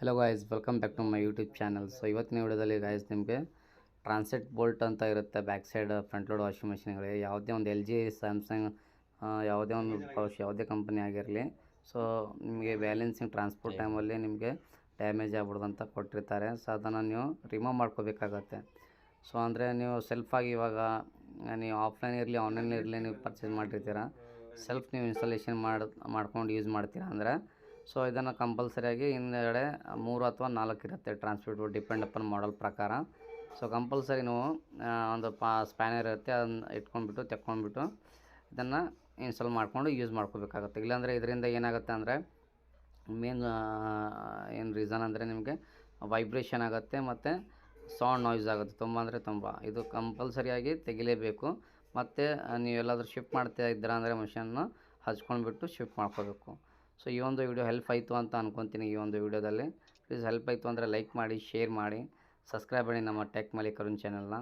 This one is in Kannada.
Hello guys welcome back to my YouTube channel so ಇವತ್ತಿನ ವಿಡಿಯೋದಲ್ಲಿ ಗಾಯ್ಸ್ ನಿಮಗೆ ಟ್ರಾನ್ಸೆಟ್ ಬೋಲ್ಟ್ ಅಂತ ಇರುತ್ತೆ. Back side front load washing ಮಿಷಿನ್ಗಳಿಗೆ ಯಾವುದೇ ಒಂದು ಎಲ್ ಜಿ ಸ್ಯಾಮ್ಸಂಗ್ ಯಾವುದೇ ಒಂದು ಯಾವುದೇ ಕಂಪನಿ ಆಗಿರಲಿ. ಸೊ ನಿಮಗೆ ಬ್ಯಾಲೆನ್ಸಿಂಗ್ ಟ್ರಾನ್ಸ್ಪೋರ್ಟ್ ಟೈಮಲ್ಲಿ ನಿಮಗೆ ಡ್ಯಾಮೇಜ್ ಆಗ್ಬಿಡ್ದಂತ ಅಂತ ಕೊಟ್ಟಿರ್ತಾರೆ. ಸೊ ಅದನ್ನು ನೀವು ರಿಮೂವ್ ಮಾಡ್ಕೋಬೇಕಾಗತ್ತೆ. ಸೊ ಅಂದರೆ ನೀವು ಸೆಲ್ಫಾಗಿ ಇವಾಗ ನೀವು ಆಫ್ಲೈನ್ ಇರಲಿ ಆನ್ಲೈನ್ ಇರಲಿ ನೀವು ಪರ್ಚೇಸ್ ಮಾಡಿರ್ತೀರ? ಸೆಲ್ಫ್ ನೀವು ಇನ್ಸ್ಟಾಲೇಷನ್ ಮಾಡಿ ಮಾಡ್ಕೊಂಡು ಯೂಸ್ ಮಾಡ್ತೀರಾ? ಅಂದರೆ ಸೊ ಇದನ್ನು ಕಂಪಲ್ಸರಿಯಾಗಿ ಹಿಂದೆಗಡೆ ಮೂರು ಅಥವಾ ನಾಲ್ಕು ಇರುತ್ತೆ ಟ್ರಾನ್ಸ್ಪೋರ್ಟ್ ಡಿಪೆಂಡ್ ಅಪನ್ ಮಾಡಲ್ ಪ್ರಕಾರ. ಸೊ ಕಂಪಲ್ಸರಿ ನೀವು ಒಂದು ಪಾ ಸ್ಪ್ಯಾನರ್ ಇರುತ್ತೆ, ಅದನ್ನು ಇಟ್ಕೊಂಡ್ಬಿಟ್ಟು, ತೆಕ್ಕೊಂಡ್ಬಿಟ್ಟು ಇದನ್ನು ಇನ್ಸ್ಟಾಲ್ ಮಾಡಿಕೊಂಡು ಯೂಸ್ ಮಾಡ್ಕೋಬೇಕಾಗುತ್ತೆ. ಇಲ್ಲಾಂದರೆ ಇದರಿಂದ ಏನಾಗುತ್ತೆ ಅಂದರೆ ಮೇನ್ ಏನು ರೀಸನ್ ಅಂದರೆ ನಿಮಗೆ ವೈಬ್ರೇಷನ್ ಆಗುತ್ತೆ ಮತ್ತು ಸೌಂಡ್ ನಾಯ್ಸ್ ಆಗುತ್ತೆ. ತುಂಬ ಅಂದರೆ ತುಂಬ. ಇದು ಕಂಪಲ್ಸರಿಯಾಗಿ ತೆಗಿಲೇಬೇಕು. ಮತ್ತು ನೀವೆಲ್ಲಾದರೂ ಶಿಫ್ಟ್ ಮಾಡ್ತಾ ಇದ್ದೀರಾ ಅಂದರೆ ಮಷಿನ್ನ ಹಚ್ಕೊಂಡ್ಬಿಟ್ಟು ಶಿಫ್ಟ್ ಮಾಡ್ಕೋಬೇಕು. ಸೊ, ಈ ಒಂದು ವಿಡಿಯೋ ಹೆಲ್ಪ್ ಆಯಿತು ಅಂತ ಅನ್ಕೊತೀನಿ ಈ ಒಂದು ವಿಡಿಯೋದಲ್ಲಿ. ಪ್ಲೀಸ್ ಹೆಲ್ಪ್ ಆಯಿತು ಅಂದರೆ ಲೈಕ್ ಮಾಡಿ ಶೇರ್ ಮಾಡಿ. ಸಬ್ಸ್ಕ್ರೈಬ್ ಮಾಡಿ ನಮ್ಮ ಟೆಕ್ ಮಲಿಕರುಣ್ ಚಾನಲ್ನ